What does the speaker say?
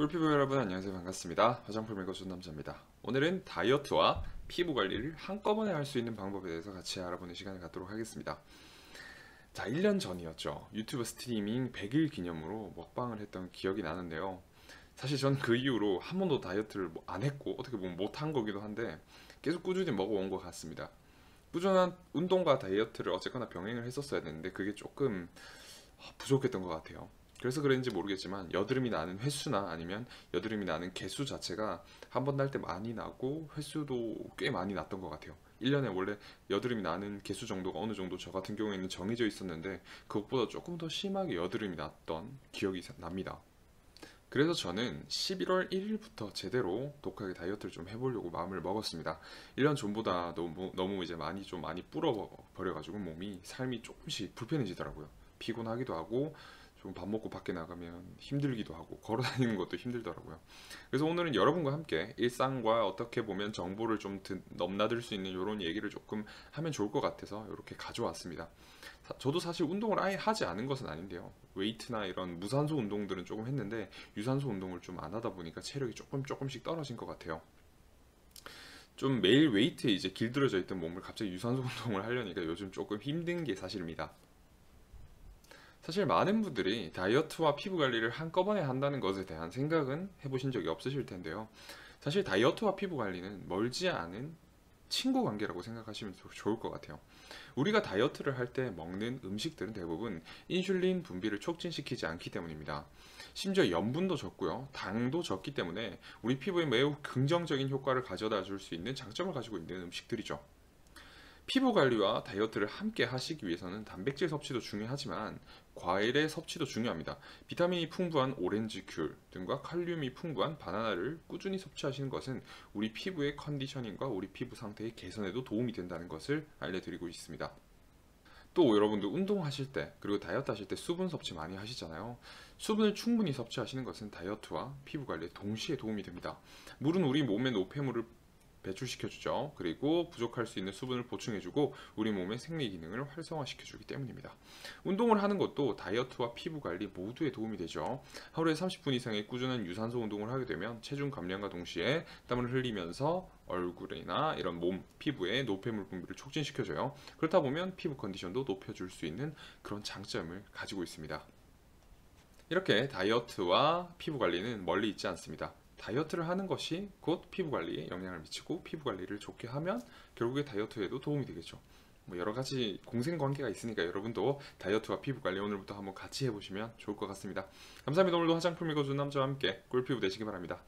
꿀피부 여러분 안녕하세요. 반갑습니다. 화장품 읽어준 남자입니다. 오늘은 다이어트와 피부 관리를 한꺼번에 할 수 있는 방법에 대해서 같이 알아보는 시간을 갖도록 하겠습니다. 자 1년 전이었죠. 유튜브 스트리밍 100일 기념으로 먹방을 했던 기억이 나는데요. 사실 전 그 이후로 한 번도 다이어트를 뭐 안 했고 어떻게 보면 못한 거기도 한데 계속 꾸준히 먹어온 것 같습니다. 꾸준한 운동과 다이어트를 어쨌거나 병행을 했었어야 되는데 그게 조금 부족했던 것 같아요 그래서 그런지 모르겠지만 여드름이 나는 횟수나 아니면 여드름이 나는 개수 자체가 한 번 날 때 많이 나고 횟수도 꽤 많이 났던 것 같아요 1년에 원래 여드름이 나는 개수 정도가 어느 정도 저 같은 경우에는 정해져 있었는데 그것보다 조금 더 심하게 여드름이 났던 기억이 납니다 그래서 저는 11월 1일부터 제대로 독하게 다이어트를 좀 해보려고 마음을 먹었습니다. 1년 전보다 너무, 너무 이제 많이 좀 많이 불어버려가지고 몸이 삶이 조금씩 불편해지더라고요. 피곤하기도 하고 좀밥 먹고 밖에 나가면 힘들기도 하고 걸어 다니는 것도 힘들더라고요. 그래서 오늘은 여러분과 함께 일상과 어떻게 보면 정보를 좀 드- 넘나들 수 있는 이런 얘기를 조금 하면 좋을 것 같아서 이렇게 가져왔습니다. 사- 저도 사실 운동을 아예 하지 않은 것은 아닌데요. 웨이트나 이런 무산소 운동들은 조금 했는데 유산소 운동을 좀 안 하다 보니까 체력이 조금 조금씩 떨어진 것 같아요. 좀 매일 웨이트에 이제 길들여져 있던 몸을 갑자기 유산소 운동을 하려니까 요즘 조금 힘든 게 사실입니다. 사실 많은 분들이 다이어트와 피부 관리를 한꺼번에 한다는 것에 대한 생각은 해보신 적이 없으실 텐데요. 사실 다이어트와 피부 관리는 멀지 않은 친구 관계라고 생각하시면 좋- 좋을 것 같아요. 우리가 다이어트를 할 때 먹는 음식들은 대부분 인슐린 분비를 촉진시키지 않기 때문입니다. 심지어 염분도 적고요. 당도 적기 때문에 우리 피부에 매우 긍정적인 효과를 가져다 줄 수 있는 장점을 가지고 있는 음식들이죠. 피부 관리와 다이어트를 함께 하시기 위해서는 단백질 섭취도 중요하지만 과일의 섭취도 중요합니다. 비타민이 풍부한 오렌지 귤 등과 칼륨이 풍부한 바나나를 꾸준히 섭취하시는 것은 우리 피부의 컨디셔닝과 우리 피부 상태의 개선에도 도움이 된다는 것을 알려드리고 있습니다. 또 여러분들 운동하실 때 그리고 다이어트 하실 때 수분 섭취 많이 하시잖아요. 수분을 충분히 섭취하시는 것은 다이어트와 피부 관리에 동시에 도움이 됩니다. 물은 우리 몸의 노폐물을 배출시켜주죠. 그리고 부족할 수 있는 수분을 보충해주고 우리 몸의 생리 기능을 활성화시켜주기 때문입니다. 운동을 하는 것도 다이어트와 피부 관리 모두에 도움이 되죠. 하루에 30분 이상의 꾸준한 유산소 운동을 하게 되면 체중 감량과 동시에 땀을 흘리면서 얼굴이나 이런 몸, 피부의 노폐물 분비를 촉진시켜줘요. 그렇다 보면 피부 컨디션도 높여줄 수 있는 그런 장점을 가지고 있습니다. 이렇게 다이어트와 피부 관리는 멀리 있지 않습니다. 다이어트를 하는 것이 곧 피부 관리에 영향을 미치고 피부 관리를 좋게 하면 결국에 다이어트에도 도움이 되겠죠. 뭐 여러 가지 공생 관계가 있으니까 여러분도 다이어트와 피부 관리 오늘부터 한번 같이 해보시면 좋을 것 같습니다. 감사합니다. 오늘도 화장품 읽어준 남자와 함께 꿀피부 되시기 바랍니다.